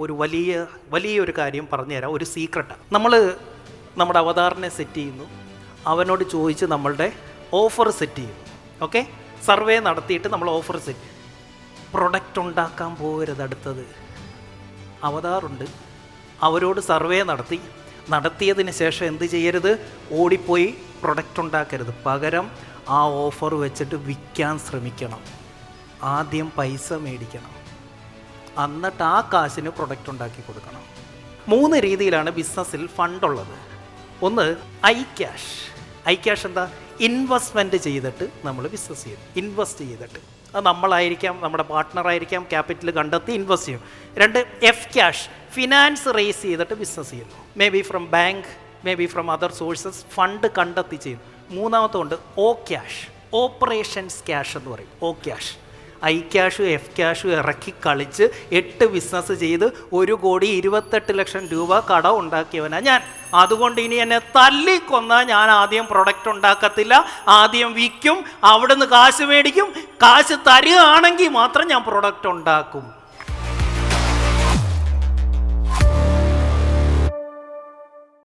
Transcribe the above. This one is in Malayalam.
ഒരു വലിയ വലിയൊരു കാര്യം പറഞ്ഞുതരാം ഒരു സീക്രട്ടാണ് നമ്മൾ നമ്മുടെ അവതാറിനെ സെറ്റ് ചെയ്യുന്നു. അവനോട് ചോദിച്ച് നമ്മളുടെ ഓഫർ സെറ്റ് ചെയ്യുന്നു. ഓക്കെ സർവേ നടത്തിയിട്ട് നമ്മൾ ഓഫർ സെറ്റ് പ്രൊഡക്റ്റ് ഉണ്ടാക്കാൻ പോകരുത് അടുത്തത്. അവതാറുണ്ട്. അവരോട് സർവേ നടത്തി. നടത്തിയതിന് ശേഷം എന്ത് ചെയ്യരുത്? ഓടിപ്പോയി പ്രൊഡക്റ്റ് ഉണ്ടാക്കരുത്. പകരം ആ ഓഫർ വെച്ചിട്ട് വിൽക്കാൻ ശ്രമിക്കണം. ആദ്യം പൈസ മേടിക്കണം. എന്നിട്ട് ആ കാശിന് പ്രൊഡക്റ്റ് ഉണ്ടാക്കി കൊടുക്കണം. മൂന്ന് രീതിയിലാണ് ബിസിനസ്സിൽ ഫണ്ട് ഉള്ളത്. ഒന്ന് ഐ ക്യാഷ് ഐ ക്യാഷ് എന്താ? ഇൻവെസ്റ്റ്മെന്റ് ചെയ്തിട്ട് നമ്മൾ ബിസിനസ് ചെയ്യും. ഇൻവെസ്റ്റ് ചെയ്തിട്ട്. അത് നമ്മളായിരിക്കാം നമ്മുടെ പാർട്ട്ണറായിരിക്കാം ക്യാപിറ്റൽ കണ്ടെത്തി ഇൻവെസ്റ്റ് ചെയ്യും. രണ്ട് എഫ് ക്യാഷ് ഫിനാൻസ് റേസ് ചെയ്തിട്ട് ബിസിനസ് ചെയ്യുന്നു maybe from bank maybe from other sources fund കണ്ടെത്തി ചെയ്യുന്നു മൂന്നാമത്തെ ഉണ്ട് ഓ ക്യാഷ് ഓപ്പറേഷൻസ് ക്യാഷ് എന്ന് പറയും. O cash I cash F cash ഇറക്കി കളിച്ച് എട്ട് ബിസിനസ് ചെയ്ത് ഒരു കോടി ഇരുപത്തെട്ട് ലക്ഷം രൂപ കട ഉണ്ടാക്കിയവനാണ് ഞാൻ. അതുകൊണ്ട് ഇനി എന്നെ തല്ലിക്കൊന്നാൽ ഞാൻ ആദ്യം പ്രൊഡക്റ്റ് ഉണ്ടാക്കത്തില്ല. ആദ്യം വിൽക്കും അവിടുന്ന് കാശ് മേടിക്കും കാശ് തരികയാണെങ്കിൽ മാത്രം ഞാൻ പ്രൊഡക്റ്റ് ഉണ്ടാക്കും.